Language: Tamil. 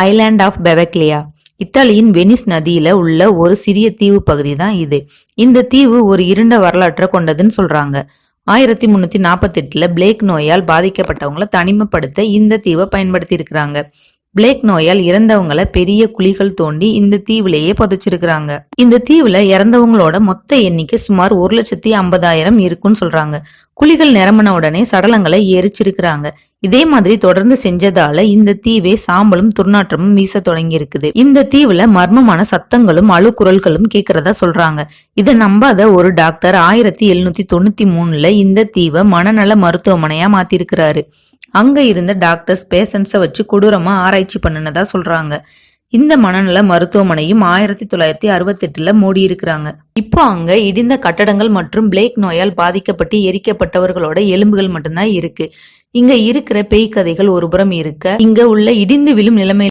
ஐலாண்ட் ஆஃப் பெவக்லியா இத்தாலியின் வெனிஸ் நதியில உள்ள ஒரு சிறிய தீவு பகுதி தான் இது. இந்த தீவு ஒரு இருண்ட வரலாற்றை கொண்டதுன்னு சொல்றாங்க. ஆயிரத்தி முன்னூத்தி நாற்பத்தி எட்டுல பிளேக் நோயால் பாதிக்கப்பட்டவங்களை தனிமைப்படுத்த இந்த தீவை பயன்படுத்தி இருக்கிறாங்க பிளேக் நோயால் இறந்தவங்கள பெரிய குழிகள் தோண்டி இந்த தீவுலயே புதைச்சிருக்கிறாங்க. இந்த தீவுல இறந்தவங்களோட மொத்த எண்ணிக்கை சுமார் ஒரு லட்சத்தி ஐம்பதாயிரம் இருக்குன்னு சொல்றாங்க. குழிகள் நிரம்பின உடனே சடலங்களை எரிச்சிருக்கிறாங்க. இதே மாதிரி தொடர்ந்து செஞ்சதால இந்த தீவே சாம்பலும் துர்நாற்றமும் வீச தொடங்கி இருக்குது இந்த தீவுல மர்மமான சத்தங்களும் அழுக்குரல்களும் கேக்குறதா சொல்றாங்க. இதை நம்பாத ஒரு டாக்டர் ஆயிரத்தி எழுநூத்தி தொண்ணூத்தி மூணுல இந்த தீவை மனநல மருத்துவமனையா மாத்திருக்கிறாரு. அங்க இருந்த டாக்டர்ஸ் பேஷண்ட்ஸை வச்சு கொடூரமா ஆராய்ச்சி பண்ணினதா சொல்றாங்க. இந்த மனநல மருத்துவமனையும் ஆயிரத்தி தொள்ளாயிரத்தி அறுபத்தி எட்டுல மூடி இருக்கிறாங்க. இப்போ அங்க இடிந்த கட்டடங்கள் மற்றும் பிளேக் நோயால் பாதிக்கப்பட்டு எரிக்கப்பட்டவர்களோட எலும்புகள் மட்டும்தான் இருக்கு. இங்க இருக்கிற பேய் கதைகள் ஒருபுறம் இருக்க. இங்க உள்ள இடிந்து விழும் நிலைமை